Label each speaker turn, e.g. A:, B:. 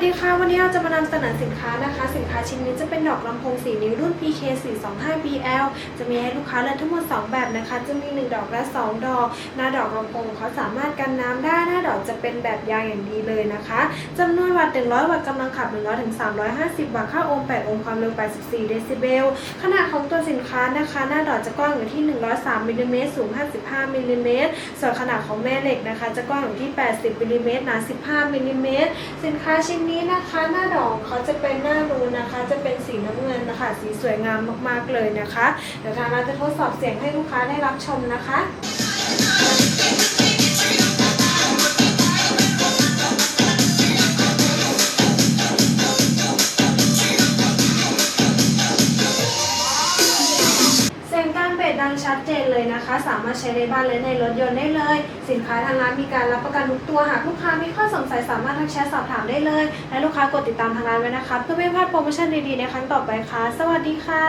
A: วันนี้เราจะมานำเสนอสินค้านะคะ สินค้าชิ้นนี้จะเป็นดอกลำโพงสีนิ้วรุ่น PK 425 BL จะมีให้ลูกค้าเลือกทั้งหมด 2 แบบนะคะ จะมี 1 ดอกและ 2 ดอก หน้าดอกลำโพงเขาสามารถกันน้ำได้ หน้าดอกจะเป็นแบบยางอย่างดีเลยนะคะจำนวนวัตต์100 วัตต์กำลังขับ 100ถึง350 วัตต์ ค่าโอห์ม 8 โอห์ม ความเร็ว 84 เดซิเบล ขนาดของตัวสินค้านะคะ หน้าดอกจะกว้างอยู่ที่ 103มิลลิเมตรสูง 55มิลลิเมตร ส่วนขนาดของแม่เหล็กนะคะ จะกว้างอยู่ที่ 80มิลลิเมตรหนา 15มิลลิเมตร สินค้าชิ้นนี้นะคะหน้าดอกเขาจะเป็นหน้ารูนะคะ จะเป็นสีน้ำเงินนะคะ สีสวยงามมากๆเลยนะคะ เดี๋ยวทางเราจะทดสอบเสียงให้ลูกค้าได้รับชมนะคะ สียงกลางเบสดังชัดเจนเลยนะคะ สามารถใช้ในบ้านและในรถยนต์ได้เลย สินค้าทางร้านมีการรับประกันทุกตัวหากลูกค้ามีข้อสงสัยสามารถทักแชทสอบถามได้เลย และลูกค้ากดติดตามทางร้านไว้นะคะ เพื่อไม่พลาดโปรโมชั่นดีๆในครั้งต่อไปค่ะ สวัสดีค่ะ